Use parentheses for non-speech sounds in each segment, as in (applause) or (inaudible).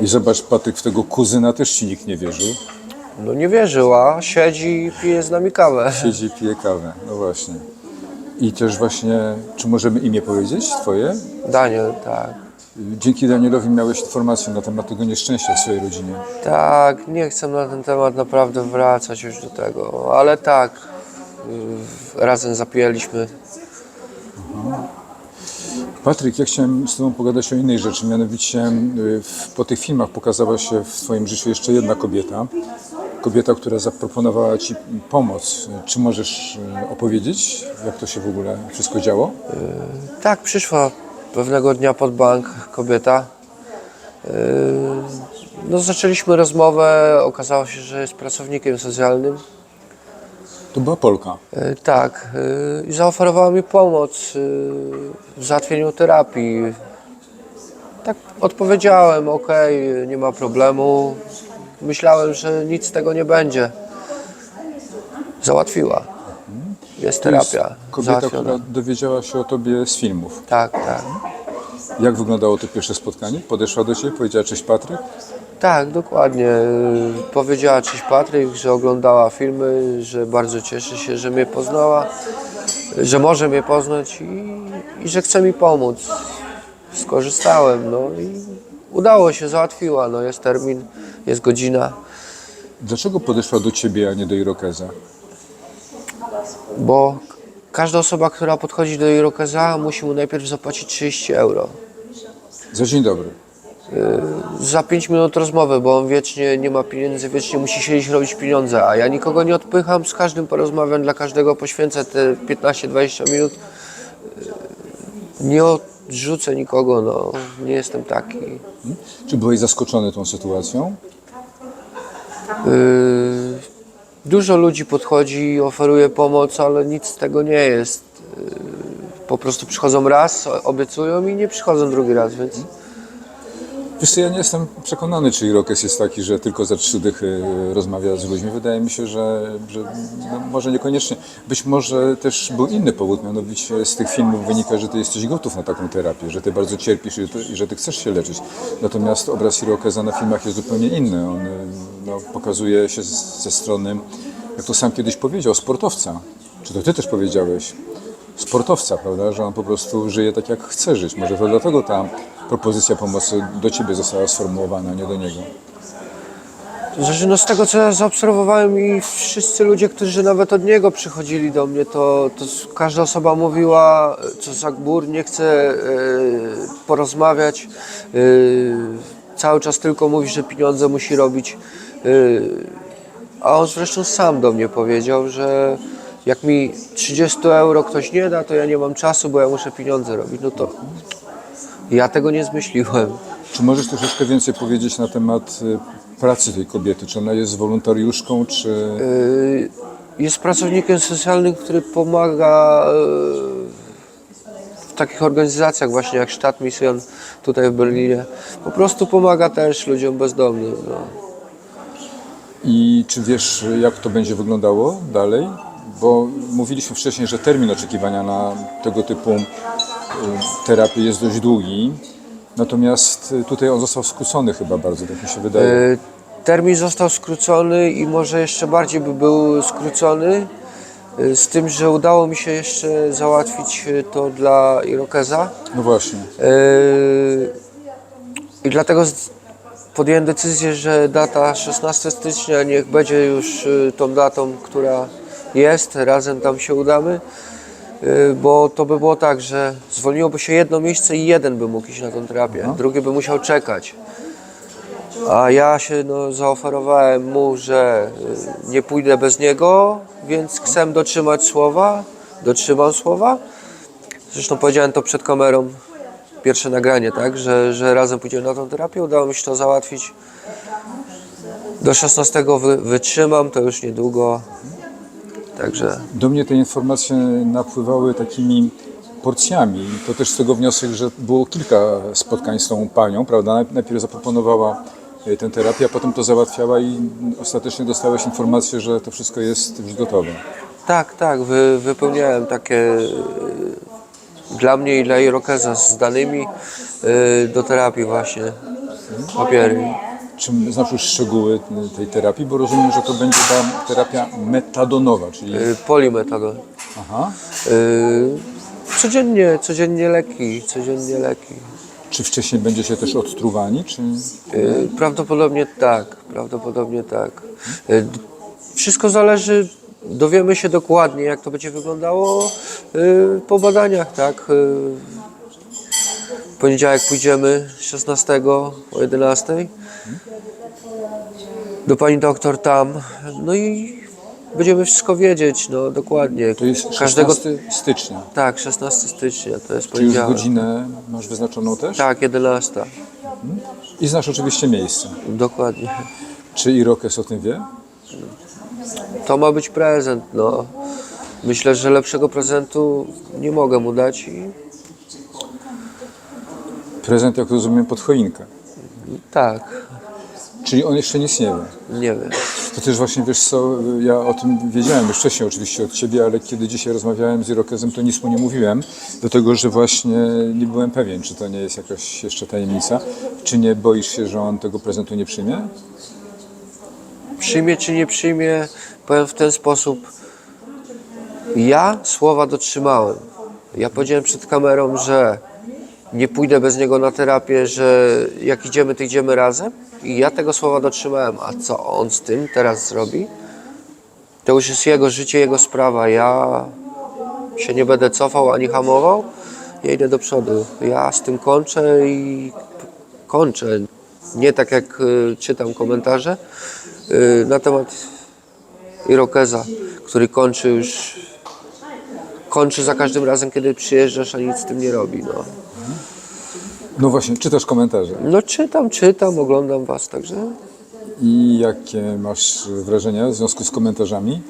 I zobacz, Patryk, w tego kuzyna też ci nikt nie wierzył. No nie wierzyła, siedzi i pije z nami kawę. Siedzi, pije kawę. No właśnie. I też właśnie, czy możemy imię powiedzieć twoje? Daniel, tak. Dzięki Danielowi miałeś informację na temat tego nieszczęścia w swojej rodzinie. Tak, nie chcę na ten temat naprawdę wracać już do tego, ale tak, y, razem zapijaliśmy. Patryk, ja chciałem z Tobą pogadać o innej rzeczy, mianowicie y, po tych filmach pokazała się w Twoim życiu jeszcze jedna kobieta. Kobieta, która zaproponowała Ci pomoc. Czy możesz y, opowiedzieć, jak to się w ogóle wszystko działo? Tak, przyszła pewnego dnia pod bank kobieta. No, zaczęliśmy rozmowę, okazało się, że jest pracownikiem socjalnym. To była Polka. Yy, Tak, yy, i zaoferowała mi pomoc yy, w załatwieniu terapii. Tak odpowiedziałem, ok, nie ma problemu. Myślałem, że nic z tego nie będzie. Załatwiła. Jest To jest terapia. kobieta, załatwiona. która dowiedziała się o Tobie z filmów. Tak, tak. Jak wyglądało to pierwsze spotkanie? Podeszła do Ciebie, powiedziała cześć Patryk? Tak, dokładnie. Powiedziała cześć Patryk, że oglądała filmy, że bardzo cieszy się, że mnie poznała, że może mnie poznać i, i że chce mi pomóc. Skorzystałem, no i udało się, załatwiła. No jest termin, jest godzina, Dlaczego podeszła do Ciebie, a nie do Irokeza? bo każda osoba, która podchodzi do Irokeza musi mu najpierw zapłacić 30 euro. Za dzień dobry. Za 5 minut rozmowy, bo on wiecznie nie ma pieniędzy, wiecznie musi siedzieć robić pieniądze, a ja nikogo nie odpycham, z każdym porozmawiam, dla każdego poświęcę te 15-20 minut. Yy, Nie odrzucę nikogo, no, nie jestem taki. Czy byłeś zaskoczony tą sytuacją? Yy, Dużo ludzi podchodzi i oferuje pomoc, ale nic z tego nie jest. Yy, Po prostu przychodzą raz, obiecują i nie przychodzą drugi raz, więc... Wiesz ja nie jestem przekonany, czy Irokes jest taki, że tylko za trzy dychy e, rozmawia z ludźmi. Wydaje mi się, że, że no, może niekoniecznie. Być może też był inny powód, mianowicie z tych filmów wynika, że ty jesteś gotów na taką terapię, że ty bardzo cierpisz i, to, i że ty chcesz się leczyć. Natomiast obraz Irokeza na filmach jest zupełnie inny. On e, no, pokazuje się z, ze strony, jak to sam kiedyś powiedział, sportowca. Czy to ty też powiedziałeś? Sportowca, prawda, że on po prostu żyje tak, jak chce żyć. Może to dlatego ta propozycja pomocy do ciebie została sformułowana, nie do niego. Znaczy, no z tego co ja zaobserwowałem i wszyscy ludzie, którzy nawet od niego przychodzili do mnie, to, to każda osoba mówiła, co za gbur, nie chce porozmawiać, e, cały czas tylko mówi, że pieniądze musi robić. E, a on zresztą sam do mnie powiedział, że jak mi 30 euro ktoś nie da, to ja nie mam czasu, bo ja muszę pieniądze robić. No to ja tego nie zmyśliłem. Czy możesz troszeczkę więcej powiedzieć na temat y, pracy tej kobiety? Czy ona jest wolontariuszką, czy... Y, jest pracownikiem socjalnym, który pomaga y, w takich organizacjach właśnie jak Sztat Mission tutaj w Berlinie. Po prostu pomaga też ludziom bezdomnym. No. I czy wiesz, jak to będzie wyglądało dalej? Bo mówiliśmy wcześniej, że termin oczekiwania na tego typu y, terapię jest dość długi. Natomiast y, tutaj on został skrócony chyba bardzo, tak mi się wydaje. Y, Termin został skrócony i może jeszcze bardziej by był skrócony. Z tym, że udało mi się jeszcze załatwić to dla Irokeza. No właśnie. I dlatego podjąłem decyzję, że data 16 stycznia niech będzie już tą datą, która jest, razem tam się udamy, yy, bo to by było tak, że zwolniłoby się jedno miejsce i jeden by mógł iść na tą terapię, drugi by musiał czekać. A ja się no, zaoferowałem mu, że y, nie pójdę bez niego, więc chcę dotrzymać słowa, dotrzymam słowa. Zresztą powiedziałem to przed kamerą, pierwsze nagranie, tak, że, że razem pójdziemy na tą terapię. Udało mi się to załatwić. Do 16 wy, wytrzymam, to już niedługo. Także Do mnie te informacje napływały takimi porcjami. To też z tego wniosek, że było kilka spotkań z tą panią, prawda? Najpierw zaproponowała e, tę terapię, a potem to załatwiała i ostatecznie dostałeś informację, że to wszystko jest już gotowe. tak, tak, wy, wypełniałem takie y, dla mnie i dla Irokeza z danymi y, do terapii właśnie. papiery. Czy znasz już szczegóły tej terapii? Bo rozumiem, że to będzie ta terapia metadonowa, czyli... Y, Polimetadon. Aha. Y, Codziennie, codziennie leki, codziennie leki. Czy wcześniej będziecie też odtruwani, czy... Y, Prawdopodobnie tak, prawdopodobnie tak. Y, Wszystko zależy, dowiemy się dokładnie, jak to będzie wyglądało y, po badaniach, tak. Y, W poniedziałek pójdziemy 16 o 11 do pani doktor tam, no i będziemy wszystko wiedzieć, no dokładnie. To jest 16 Każdego, stycznia. tak, 16 stycznia, to jest Czy już poniedziałek. godzinę masz wyznaczoną też? Tak, 11, I znasz oczywiście miejsce. dokładnie. Czy Irokes o tym wie? To ma być prezent, no. Myślę, że lepszego prezentu nie mogę mu dać i Prezent, jak rozumiem, pod choinkę. Tak, Czyli on jeszcze nic nie wie. nie wiem. To też właśnie, wiesz co, ja o tym wiedziałem już wcześniej oczywiście od Ciebie, ale kiedy dzisiaj rozmawiałem z Irokezem, to nic mu nie mówiłem, dlatego że właśnie nie byłem pewien, czy to nie jest jakaś jeszcze tajemnica. Czy nie boisz się, że on tego prezentu nie przyjmie? Przyjmie czy nie przyjmie, powiem w ten sposób. Ja słowa dotrzymałem. Ja powiedziałem przed kamerą, że nie pójdę bez niego na terapię, że jak idziemy, to idziemy razem. I ja tego słowa dotrzymałem. A co on z tym teraz zrobi? To już jest jego życie, jego sprawa. Ja się nie będę cofał ani hamował. Ja idę do przodu. Ja z tym kończę i kończę. Nie tak jak y, czytam komentarze y, na temat Irokeza, który kończy już kończy za każdym razem, kiedy przyjeżdżasz, a nic z tym nie robi. No, No właśnie, czytasz komentarze. no czytam, czytam, oglądam was, także I jakie masz wrażenia w związku z komentarzami?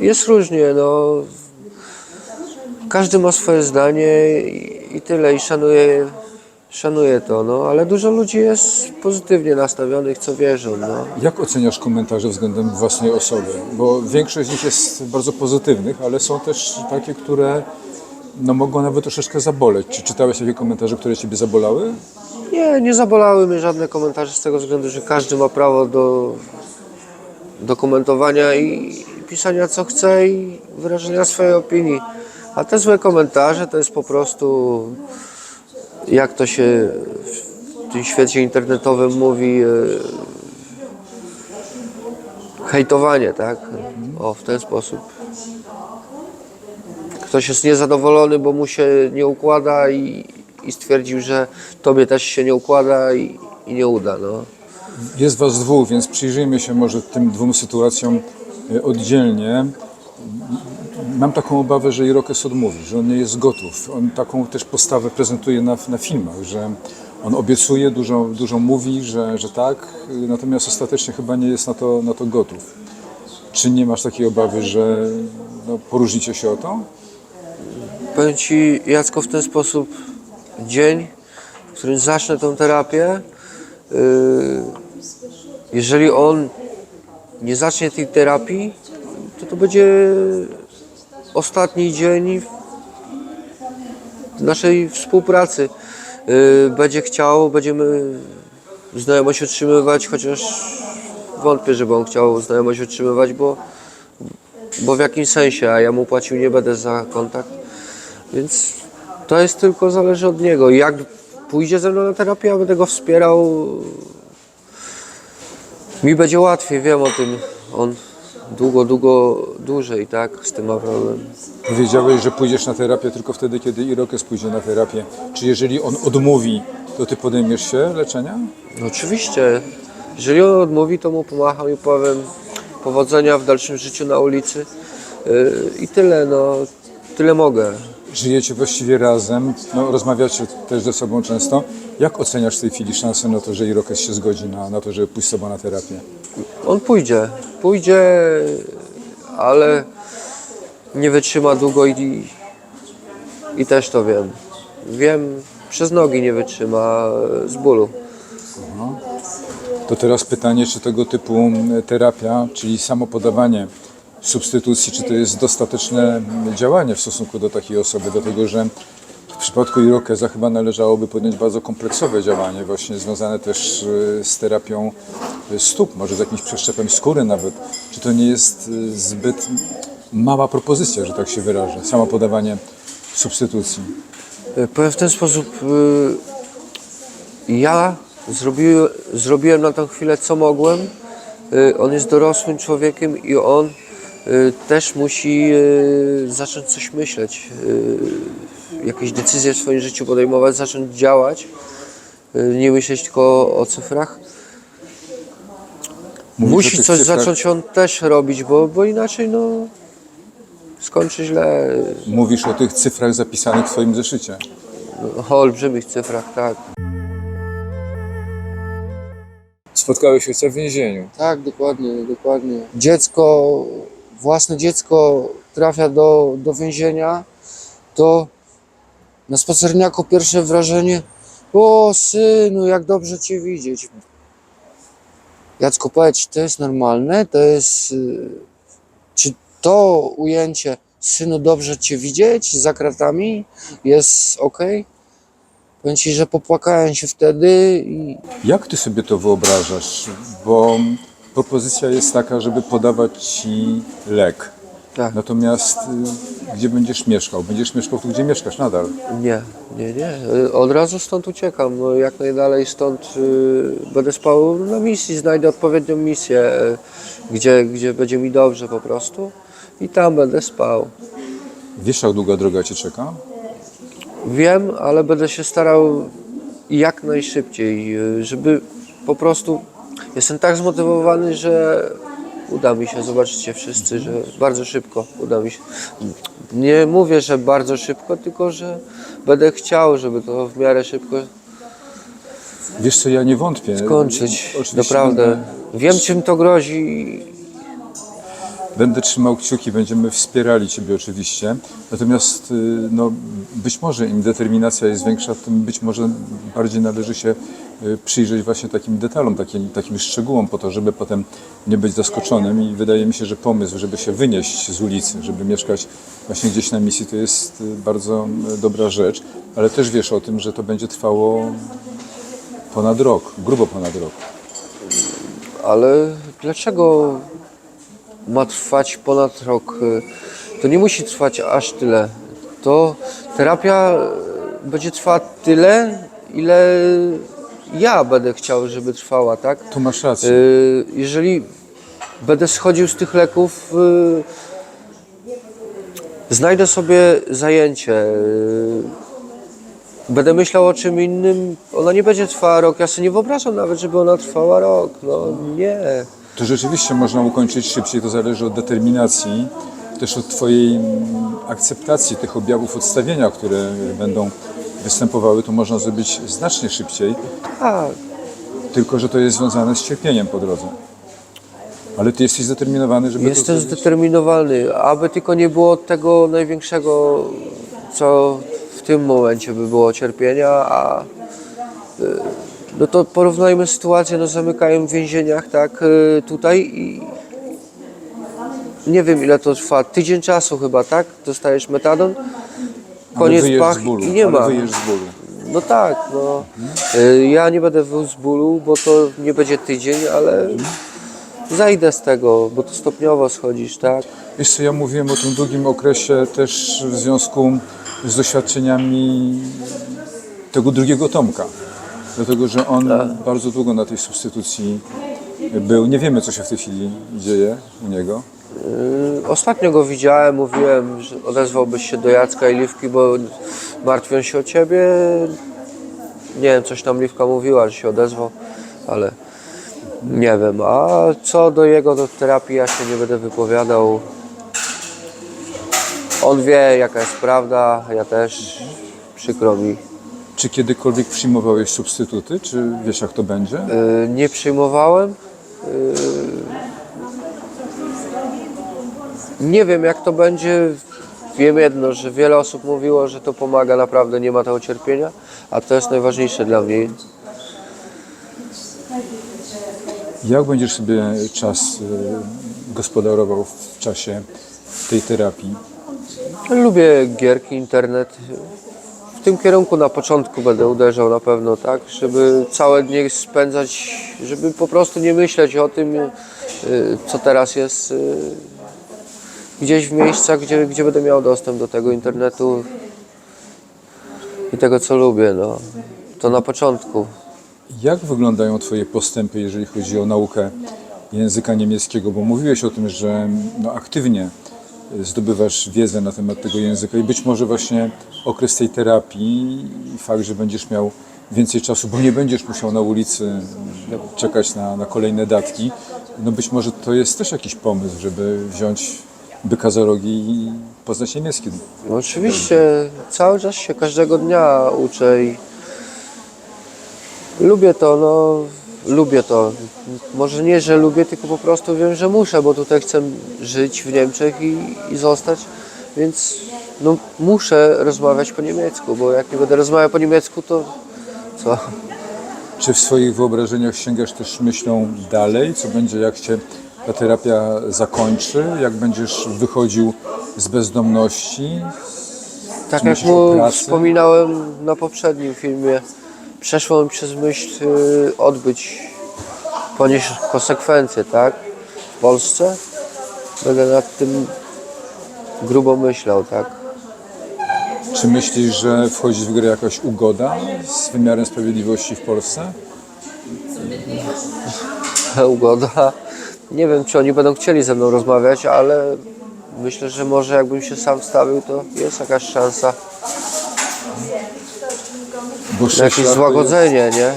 jest różnie, no. Każdy ma swoje zdanie i, i tyle, i szanuję, szanuję to, no, ale dużo ludzi jest pozytywnie nastawionych, co wierzą, no. Jak oceniasz komentarze względem własnej osoby? Bo większość z nich jest bardzo pozytywnych, ale są też takie, które no, mogą nawet troszeczkę zaboleć. Czy czytałeś takie komentarze, które Ciebie zabolały? Nie, nie zabolały mnie żadne komentarze z tego względu, że każdy ma prawo do, do komentowania i, pisania co chce i wyrażenia swojej opinii. A te złe komentarze to jest po prostu, jak to się w tym świecie internetowym mówi, e, hejtowanie, tak? O, w ten sposób. Ktoś jest niezadowolony, bo mu się nie układa i, i stwierdził, że tobie też się nie układa i, i nie uda. No. Jest Was dwóch, więc przyjrzyjmy się może tym dwóm sytuacjom e, oddzielnie. Mam taką obawę, że Irokes odmówi, że on nie jest gotów. On taką też postawę prezentuje na, na filmach, że on obiecuje, dużo, dużo mówi, że, że tak, natomiast ostatecznie chyba nie jest na to, na to gotów. Czy nie masz takiej obawy, że no, poróżnicie się o to? Powiem Ci, Jacko, w ten sposób dzień, w którym zacznę tą terapię, yy, jeżeli on nie zacznie tej terapii, to to będzie ostatni dzień naszej współpracy. Yy, będzie chciał, będziemy znajomość utrzymywać, chociaż wątpię, żeby on chciał znajomość utrzymywać, bo, bo w jakim sensie, a ja mu płacił nie będę za kontakt. Więc to jest tylko zależy od niego. Jak pójdzie ze mną na terapię, ja będę go wspierał. Mi będzie łatwiej, wiem o tym. On długo, długo dłużej, tak, z tym ma problem. Powiedziałeś, że pójdziesz na terapię tylko wtedy, kiedy Irokes pójdzie na terapię. Czy jeżeli on odmówi, to Ty podejmiesz się leczenia? No oczywiście. Jeżeli on odmówi, to mu pomacham i powiem powodzenia w dalszym życiu na ulicy. Yy, I tyle, no, tyle mogę. Żyjecie właściwie razem, no, rozmawiacie też ze sobą często. Jak oceniasz w tej chwili szansę na to, że Irokes się zgodzi na, na to, żeby pójść z Tobą na terapię? On pójdzie, pójdzie, ale nie wytrzyma długo i, i też to wiem. Wiem, przez nogi nie wytrzyma e, z bólu. To teraz pytanie, czy tego typu mm, terapia, czyli samo podawanie substytucji, czy to jest dostateczne działanie w stosunku do takiej osoby, dlatego że przypadku Irokeza chyba należałoby podjąć bardzo kompleksowe działanie, właśnie związane też y, z terapią y, stóp, może z jakimś przeszczepem skóry nawet. Czy to nie jest y, zbyt mała propozycja, że tak się wyrażę, samo podawanie substytucji? Powiem w ten sposób, ja zrobiłem, na tę chwilę co mogłem. On jest dorosłym człowiekiem i on też musi y, zacząć coś myśleć, y, jakieś decyzje w swoim życiu podejmować, zacząć działać, y, nie myśleć tylko o cyfrach. Mówisz Musi coś cyfrach- zacząć on też robić, bo, bo inaczej no skończy źle. Mówisz o tych cyfrach zapisanych w Twoim zeszycie. O olbrzymich cyfrach, tak. Spotkałeś ojca w więzieniu. Tak, dokładnie, dokładnie. Dziecko, własne dziecko trafia do, do więzienia, to na spacerniaku pierwsze wrażenie o synu, jak dobrze Cię widzieć. Jacku, powiedz, to jest normalne? To jest... y, Czy to ujęcie synu dobrze Cię widzieć za kratami jest ok? Powiem Ci, że popłakałem się wtedy i Jak ty sobie to wyobrażasz? Bo propozycja jest taka, żeby podawać ci lek. tak. Natomiast y, gdzie będziesz mieszkał? Będziesz mieszkał tu, gdzie mieszkasz nadal. Nie, nie, nie. Od razu stąd uciekam. No, Jak najdalej stąd y, będę spał na misji, znajdę odpowiednią misję, y, gdzie, gdzie będzie mi dobrze po prostu i tam będę spał. Wiesz, jak długa droga cię czeka? Wiem, ale będę się starał jak najszybciej, y, żeby po prostu. Jestem tak zmotywowany, że uda mi się, zobaczycie wszyscy, że bardzo szybko uda mi się. Nie mówię, że bardzo szybko, tylko że będę chciał, żeby to w miarę szybko Wiesz co, ja nie wątpię. skończyć. Oczywiście Naprawdę. Będę, Wiem, czym to grozi. Będę trzymał kciuki, będziemy wspierali Ciebie oczywiście. Natomiast y, no, być może im determinacja jest większa, tym być może bardziej należy się y, przyjrzeć właśnie takim detalom, takim, takim szczegółom po to, żeby potem nie być zaskoczonym i wydaje mi się, że pomysł, żeby się wynieść z ulicy, żeby mieszkać właśnie gdzieś na misji, to jest y, bardzo dobra rzecz, ale też wiesz o tym, że to będzie trwało ponad rok, grubo ponad rok. Ale dlaczego ma trwać ponad rok? To nie musi trwać aż tyle. To terapia będzie trwała tyle, ile ja będę chciał, żeby trwała, tak? Tu masz rację. Y, Jeżeli będę schodził z tych leków, y, znajdę sobie zajęcie. Będę myślał o czym innym. Ona nie będzie trwała rok. Ja sobie nie wyobrażam nawet, żeby ona trwała rok. No nie. To rzeczywiście można ukończyć szybciej, to zależy od determinacji, też od Twojej mm, akceptacji tych objawów odstawienia, które będą występowały, to można zrobić znacznie szybciej, Tak. tylko że to jest związane z cierpieniem po drodze. Ale Ty jesteś zdeterminowany, żeby Jestem to zrobić? zdeterminowany, aby tylko nie było tego największego, co w tym momencie by było cierpienia, a y, no to porównajmy sytuację, no zamykają w więzieniach, tak, y, tutaj i nie wiem ile to trwa, tydzień czasu chyba, tak, dostajesz metadon, koniec pach i nie ma. wyjesz z bólu. No tak, no. Y, Ja nie będę wył z bólu, bo to nie będzie tydzień, ale zajdę z tego, bo to stopniowo schodzisz, tak? Wiesz co, ja mówiłem o tym długim okresie też w związku z doświadczeniami tego drugiego Tomka. Dlatego, że on bardzo długo na tej substytucji był. Nie wiemy, co się w tej chwili dzieje u niego. Y, Ostatnio go widziałem, mówiłem, że odezwałbyś się do Jacka i Liwki, bo martwią się o ciebie. Nie wiem, coś tam Liwka mówiła, że się odezwał, ale nie wiem. A co do jego do terapii, ja się nie będę wypowiadał. On wie, jaka jest prawda, ja też. Przykro mi. Czy kiedykolwiek przyjmowałeś substytuty? Czy wiesz, jak to będzie? Y, Nie przyjmowałem. Y, Nie wiem jak to będzie. Wiem jedno, że wiele osób mówiło, że to pomaga naprawdę, nie ma tego cierpienia, a to jest najważniejsze dla mnie. Jak będziesz sobie czas y, gospodarował w czasie tej terapii? Lubię gierki, internet. Tym kierunku na początku będę uderzał na pewno, tak? Żeby całe dnie spędzać, żeby po prostu nie myśleć o tym, y, co teraz jest y, gdzieś w miejscach, gdzie, gdzie będę miał dostęp do tego internetu i tego, co lubię, no. To na początku. Jak wyglądają Twoje postępy, jeżeli chodzi o naukę języka niemieckiego? Bo mówiłeś o tym, że no, aktywnie zdobywasz wiedzę na temat tego języka i być może właśnie okres tej terapii i fakt, że będziesz miał więcej czasu, bo nie będziesz musiał na ulicy czekać na, na kolejne datki, no być może to jest też jakiś pomysł, żeby wziąć byka za rogi i poznać niemiecki. No oczywiście cały czas się każdego dnia uczę i lubię to, no lubię to. Może nie, że lubię, tylko po prostu wiem, że muszę, bo tutaj chcę żyć w Niemczech i, i zostać, więc no muszę rozmawiać po niemiecku, bo jak nie będę rozmawiał po niemiecku, to co? Czy w swoich wyobrażeniach sięgasz też myślą dalej, co będzie jak się ta terapia zakończy, jak będziesz wychodził z bezdomności? Tak jak mu pracy? wspominałem na poprzednim filmie, przeszło mi przez myśl y, odbyć, ponieść konsekwencje, tak? W Polsce będę nad tym grubo myślał, tak? Czy myślisz, że wchodzi w grę jakaś ugoda z wymiarem sprawiedliwości w Polsce? (laughs) Ugoda. Nie wiem, czy oni będą chcieli ze mną rozmawiać, ale myślę, że może jakbym się sam wstawił, to jest jakaś szansa Bo na 6 jakieś lat, to jest, złagodzenie, nie?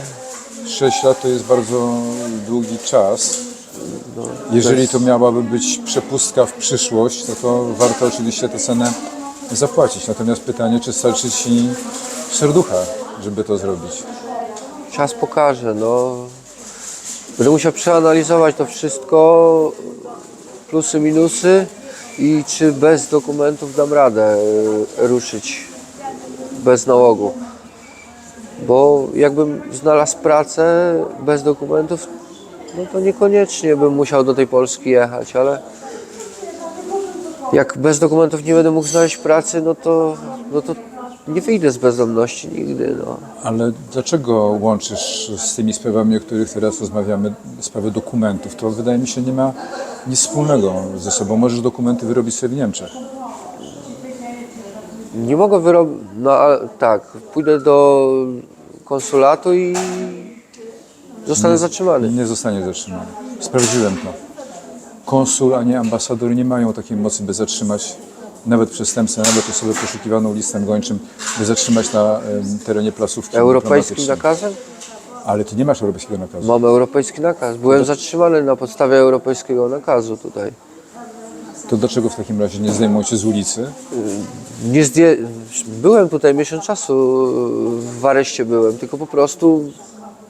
6 lat to jest bardzo długi czas. No, Jeżeli to miałaby być przepustka w przyszłość, no to warto oczywiście tę cenę zapłacić. Natomiast pytanie, czy starczy Ci serducha, żeby to zrobić? Czas pokaże, no. Będę musiał przeanalizować to wszystko, plusy, minusy i czy bez dokumentów dam radę y, ruszyć bez nałogu. Bo jakbym znalazł pracę bez dokumentów, no to niekoniecznie bym musiał do tej Polski jechać, ale jak bez dokumentów nie będę mógł znaleźć pracy, no to, no to nie wyjdę z bezdomności nigdy, no. Ale dlaczego łączysz z tymi sprawami, o których teraz rozmawiamy, sprawy dokumentów? To wydaje mi się nie ma nic wspólnego ze sobą. Możesz dokumenty wyrobić sobie w Niemczech. Nie mogę wyrobić. No ale tak, pójdę do konsulatu i zostanę zatrzymany. Nie zostanie zatrzymany. Sprawdziłem to. Konsul, a nie ambasador nie mają takiej mocy, by zatrzymać nawet przestępcę, nawet osobę poszukiwaną listem gończym, by zatrzymać na em, terenie placówki Europejskim nakazem? Ale ty nie masz europejskiego nakazu. Mam europejski nakaz. Byłem zatrzymany na podstawie europejskiego nakazu tutaj. To dlaczego w takim razie nie zdejmą cię z ulicy? Nie zdję... Byłem tutaj miesiąc czasu, w areszcie byłem, tylko po prostu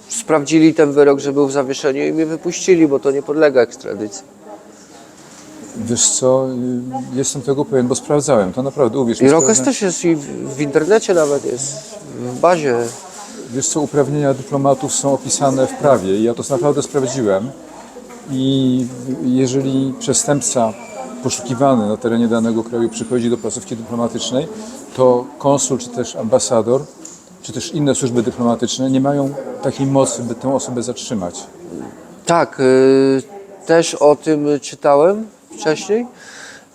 sprawdzili ten wyrok, że był w zawieszeniu i mnie wypuścili, bo to nie podlega ekstradycji. Wiesz co, y, jestem tego pewien, bo sprawdzałem. To naprawdę, uwierz mi, I Rokes sprawdzałem- też jest i w internecie nawet jest, w bazie. Wiesz co, uprawnienia dyplomatów są opisane w prawie i ja to naprawdę sprawdziłem. I jeżeli przestępca poszukiwany na terenie danego kraju przychodzi do placówki dyplomatycznej, to konsul czy też ambasador, czy też inne służby dyplomatyczne nie mają takiej mocy, by tę osobę zatrzymać. Tak, y, też o tym czytałem wcześniej,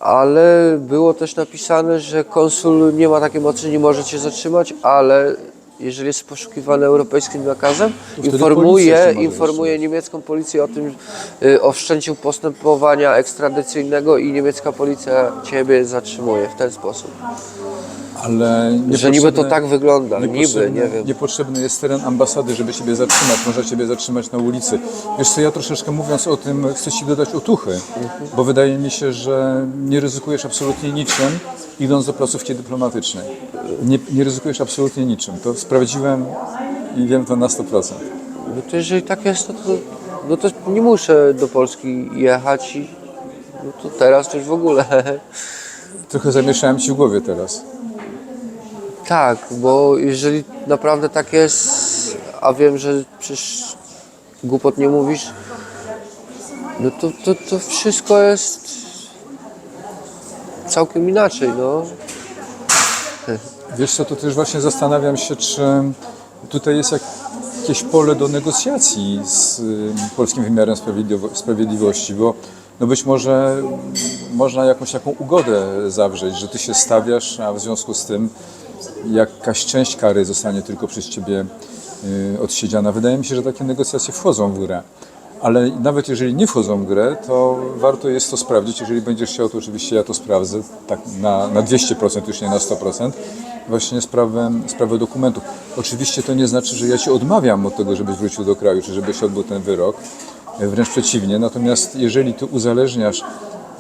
ale było też napisane, że konsul nie ma takiej mocy, nie może cię zatrzymać, ale jeżeli jest poszukiwany europejskim nakazem, informuje, informuje niemiecką policję o tym, y, o wszczęciu postępowania ekstradycyjnego i niemiecka policja ciebie zatrzymuje w ten sposób. Ale Że niby to tak wygląda, niby, nie wiem. niepotrzebny jest teren ambasady, żeby Ciebie zatrzymać. Można Ciebie zatrzymać na ulicy. Wiesz co, ja troszeczkę mówiąc o tym, chcę Ci dodać otuchy, bo wydaje mi się, że nie ryzykujesz absolutnie niczym, idąc do placówki dyplomatycznej. Nie, nie ryzykujesz absolutnie niczym. To sprawdziłem i wiem to na 100%. No to jeżeli tak jest, no to, no to nie muszę do Polski jechać i no to teraz to już w ogóle. Trochę zamieszałem Ci w głowie teraz. Tak, bo jeżeli naprawdę tak jest, a wiem, że przecież głupot nie mówisz, no to, to, to wszystko jest całkiem inaczej, no. Wiesz co, to też właśnie zastanawiam się, czy tutaj jest jak- jakieś pole do negocjacji z y, polskim wymiarem sprawiedliwo- sprawiedliwości, bo no być może można jakąś taką ugodę zawrzeć, że ty się stawiasz, a w związku z tym jakaś część kary zostanie tylko przez ciebie y, odsiedziana. Wydaje mi się, że takie negocjacje wchodzą w grę. Ale nawet jeżeli nie wchodzą w grę, to warto jest to sprawdzić. Jeżeli będziesz chciał, to oczywiście ja to sprawdzę, tak na, na 200%, już nie na 100%, właśnie sprawę, sprawę dokumentów. Oczywiście to nie znaczy, że ja Ci odmawiam od tego, żebyś wrócił do kraju, czy żebyś odbył ten wyrok. E, Wręcz przeciwnie. Natomiast jeżeli Ty uzależniasz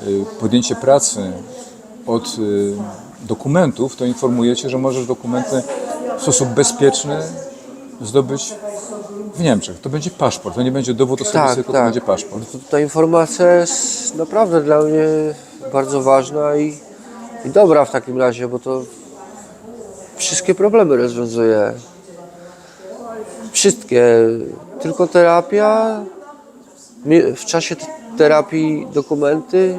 y, podjęcie pracy od y, dokumentów, to informuję Cię, że możesz dokumenty w sposób bezpieczny zdobyć w Niemczech. To będzie paszport, to nie będzie dowód osobisty, Tak, tylko to tak. będzie paszport. Ta informacja jest naprawdę dla mnie bardzo ważna i, i dobra w takim razie, bo to wszystkie problemy rozwiązuje. Wszystkie. Tylko terapia, w czasie terapii dokumenty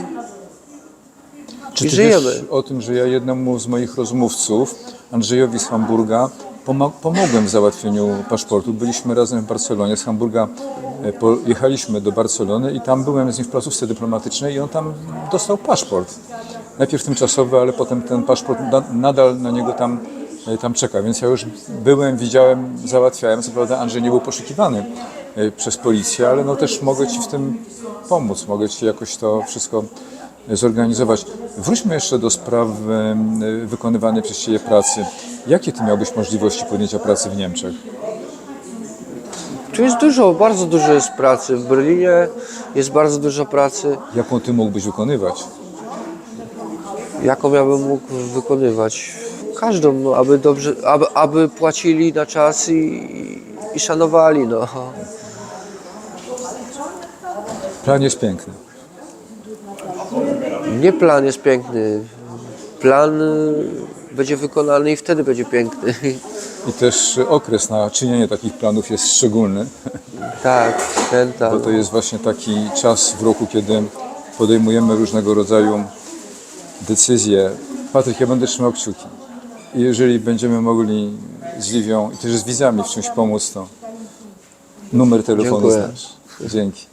Czy i ty żyjemy. wiesz o tym, że ja jednemu z moich rozmówców, Andrzejowi z Hamburga, pomo- pomogłem w załatwieniu paszportu. Byliśmy razem w Barcelonie. Z Hamburga e, pojechaliśmy do Barcelony i tam byłem z nim w placówce dyplomatycznej i on tam dostał paszport. Najpierw tymczasowy, ale potem ten paszport na, nadal na niego tam, e, tam czeka. Więc ja już byłem, widziałem, załatwiałem. Co prawda Andrzej nie był poszukiwany e, przez policję, ale no też mogę Ci w tym pomóc. Mogę Ci jakoś to wszystko zorganizować. Wróćmy jeszcze do spraw wykonywanej przez Ciebie pracy. Jakie Ty miałbyś możliwości podjęcia pracy w Niemczech? Tu jest dużo, bardzo dużo jest pracy. W Berlinie jest bardzo dużo pracy. Jaką Ty mógłbyś wykonywać? Jaką ja bym mógł wykonywać? Każdą, no, aby dobrze, aby, aby płacili na czas i, i szanowali, no. Plan jest piękny. Nie plan jest piękny. Plan y, będzie wykonany i wtedy będzie piękny. I też okres na czynienie takich planów jest szczególny, tak, ten tam. bo to jest właśnie taki czas w roku, kiedy podejmujemy różnego rodzaju decyzje. Patryk, ja będę trzymał kciuki. I jeżeli będziemy mogli z Liwią i też z widzami w czymś pomóc, to numer telefonu Dziękuję. znasz. Dzięki.